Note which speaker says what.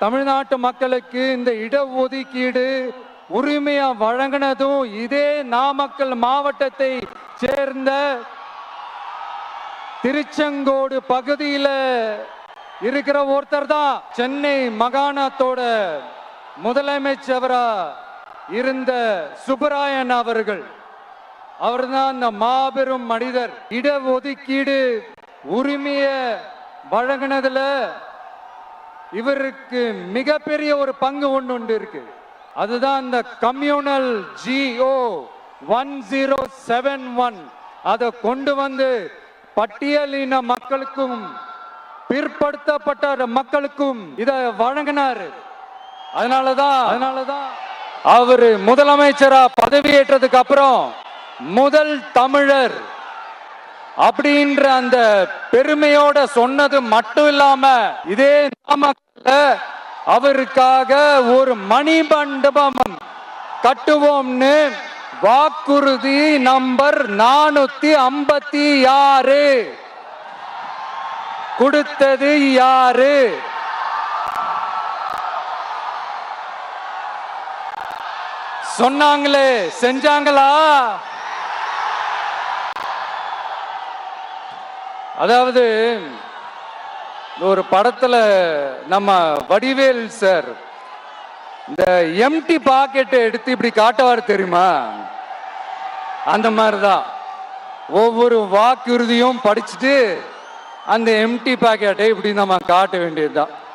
Speaker 1: தமிழ்நாட்டு மக்களுக்கு இந்த இடஒதுக்கீடு உரிமையா வழங்கினதும் இதே நாமக்கல் மாவட்டத்தை சேர்ந்த திருச்செங்கோடு பகுதியில இருக்கிற ஒருத்தர் தான் சென்னை மகாணத்தோட முதலமைச்சவரா இருந்த சுப்பராயன் அவர்கள். அவர்தான் அந்த மாபெரும் மனிதர். இடஒதுக்கீடு உரிமைய வழங்கினதுல இவருக்கு மிகப்பெரிய ஒரு பங்கு ஒன்று உண்டு இருக்கு. அதுதான் இந்த communal GO one zero seven one. அதை கொண்டு வந்து பட்டியலின மக்களுக்கும் பிற்படுத்தப்பட்ட மக்களுக்கும் இத வழங்கினாரு. அதனாலதான் அதனாலதான் அவரு முதலமைச்சரா பதவியேற்றதுக்கு அப்புறம் முதல் தமிழர் அப்படின்ற அந்த பெருமையோட சொன்னது மட்டும் இல்லாம இதே நாமக்கல்ல அவருக்காக ஒரு மணி மண்டபம் கட்டுவோம்னு வாக்குறுதி நம்பர் நானூத்தி ஐம்பத்தி ஆறு. கொடுத்தது யாரு? சொன்னாங்களே செஞ்சாங்களா? அதாவது ஒரு படத்துல நம்ம வடிவேல் சார் இந்த எம்டி பாக்கெட்டை எடுத்து இப்படி காட்டுவார் தெரியுமா? அந்த மாதிரிதான். ஒவ்வொரு வாக்குறுதியும் படிச்சுட்டு அந்த எம்டி பாக்கெட்டை இப்படி நம்ம காட்ட வேண்டியதுதான்.